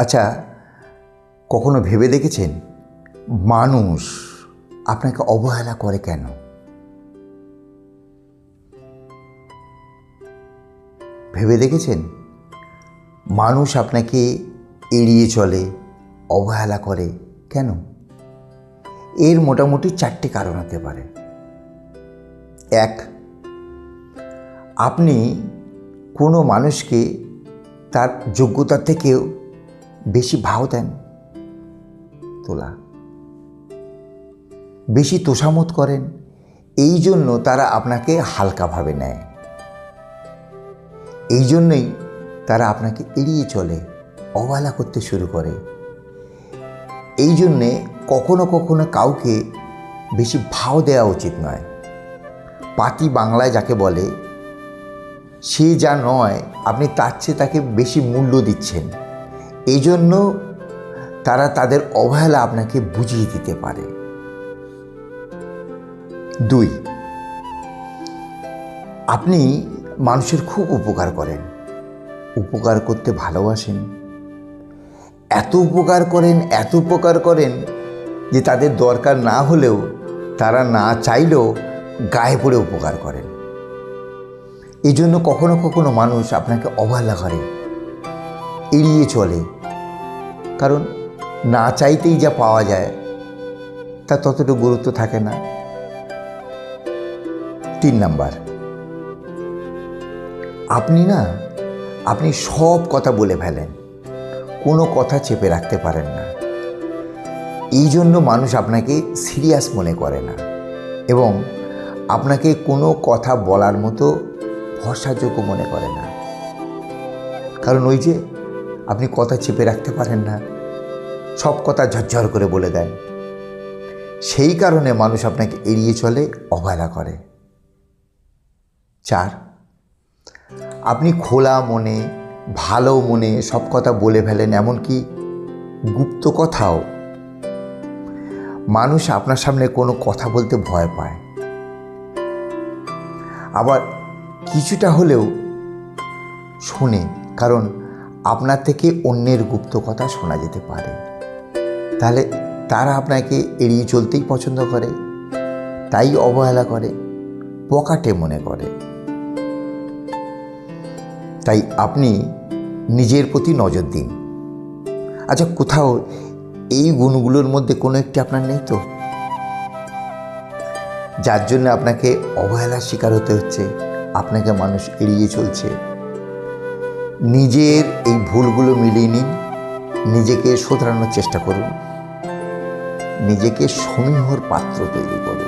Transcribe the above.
আচ্ছা কখনো ভেবে দেখেছেন? মানুষ আপনাকে অবহেলা করে কেন? ভেবে দেখেছেন? মানুষ আপনাকে এড়িয়ে চলে, অবহেলা করে কেন? এর মোটামুটি চারটি কারণ হতে পারে। এক, আপনি কোনো মানুষকে তার যোগ্যতার থেকেও বেশি ভাও দেন তোলা। বেশি তোষামত করেন, এই জন্য তারা আপনাকে হালকাভাবে নেয়। এই জন্যই তারা আপনাকে এড়িয়ে চলে, অবহেলা করতে শুরু করে। এই জন্যে কখনো কখনো কাউকে বেশি ভাও দেওয়া উচিত নয়। পাতি বাংলায় যাকে বলে, সে যা নয়, আপনি তার চেয়ে তাকে বেশি মূল্য দিচ্ছেন। এই জন্য তারা তাদের অবহেলা আপনাকে বুঝিয়ে দিতে পারে। দুই, আপনি মানুষের খুব উপকার করেন। উপকার করতে ভালোবাসেন। এত উপকার করেন, এত উপকার করেন যে তাদের দরকার না হলেও তারা না চাইলেও গায়ে পড়ে উপকার করেন। এই জন্য কখনো কখনো মানুষ আপনাকে অবহেলা করে, এড়িয়ে চলে। কারণ না চাইতেই যা পাওয়া যায়, তা ততটুকু গুরুত্ব থাকে না। তিন নাম্বার, আপনি না, আপনি সব কথা বলে ফেলেন, কোনো কথা চেপে রাখতে পারেন না। এই জন্য মানুষ আপনাকে সিরিয়াস মনে করে না এবং আপনাকে কোনো কথা বলার মতো ভরসাযোগ্য মনে করে না। কারণ ওই যে আপনি কথা চেপে রাখতে পারেন না। সব কথা ঝরঝর করে বলে দেন। সেই কারণে মানুষ আপনাকে এড়িয়ে চলে, অবহেলা করে। চার, আপনি খোলা মনে, ভালো মনে সব কথা বলে ফেলেন, এমনকি গুপ্ত কথাও। মানুষ আপনার সামনে কোনো কথা বলতে ভয় পায়। আবার কিছুটা হলেও শোনে, কারণ আপনার থেকে অন্যের গুপ্ত কথা শোনা যেতে পারে। তাহলে তারা আপনাকে এড়িয়ে চলতেই পছন্দ করে, তাই অবহেলা করে, পকাটে মনে করে। তাই আপনি নিজের প্রতি নজর দিন। আচ্ছা কোথাও এই গুণগুলোর মধ্যে কোনো একটি আপনার নেই তো? যার জন্য আপনাকে অবহেলার শিকার হতে হচ্ছে, আপনাকে মানুষ এড়িয়ে চলছে। নিজের এই ভুলগুলো মিলিয়ে নিন নিজেকে শোধরানোর চেষ্টা করুন নিজেকে সমীহর পাত্র তৈরি করুন।